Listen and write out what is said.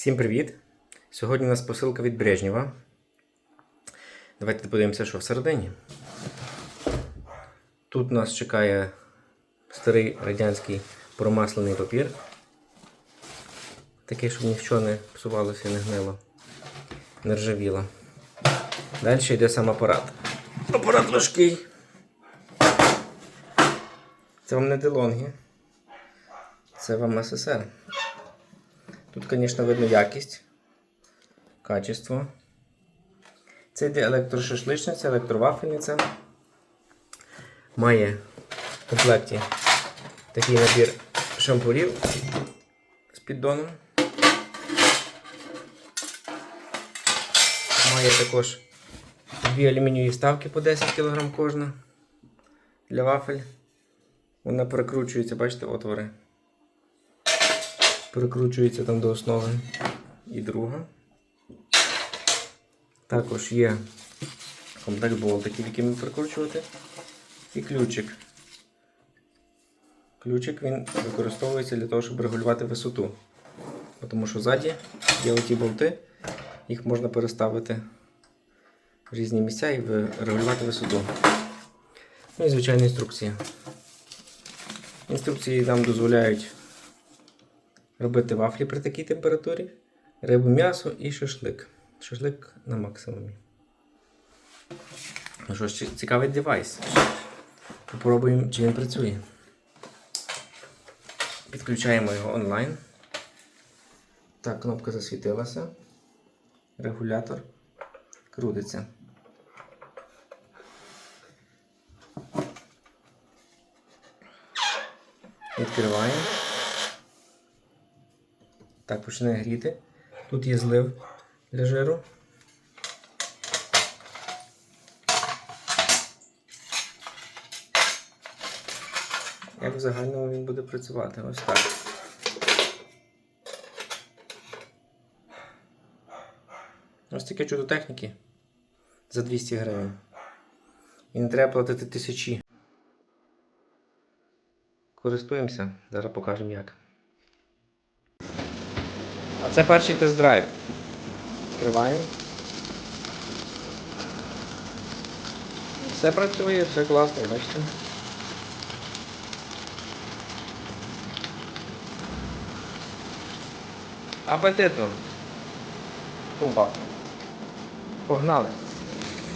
Всім привіт! Сьогодні у нас посилка від Брежнєва. Давайте подивимося, що всередині. Тут нас чекає старий радянський промаслений папір. Такий, щоб нічого не псувалося, не гнило, не ржавіло. Далі йде сам апарат. Апарат важкий. Це вам не делонги. Це вам СССР. Тут, звісно, видно якість, качество. Це йде електрошашличниця, електровафельниця. Має в комплекті такий набір шампурів з піддоном. Має також дві алюмінієві вставки по 10 кг кожна для вафель. Вона перекручується, бачите, отвори прикручується там до основи. І друга. Також є комплект болтиків, які ми прикручувати. І ключик. Ключик він використовується для того, щоб регулювати висоту. Тому що ззаді є оті болти, їх можна переставити в різні місця і регулювати висоту. Ну і звичайно інструкція. Інструкції нам дозволяють робити вафлі при такій температурі, рибу, м'ясо і шашлик. Шашлик на максимумі. Ну що ж, цікавий девайс. Попробуємо, чи він працює. Підключаємо його онлайн. Так, кнопка засвітилася. Регулятор крутиться. Відкриваємо. Так, починає гріти. Тут є злив для жиру. Як в загальному він буде працювати? Ось так. Ось таке чудо техніки за 200 гривень. І не треба платити тисячі. Користуємося, зараз покажемо як. А це перший тест-драйв. Відкриваємо. Все працює, все класно, бачите. Апетитно. Пумба. Погнали.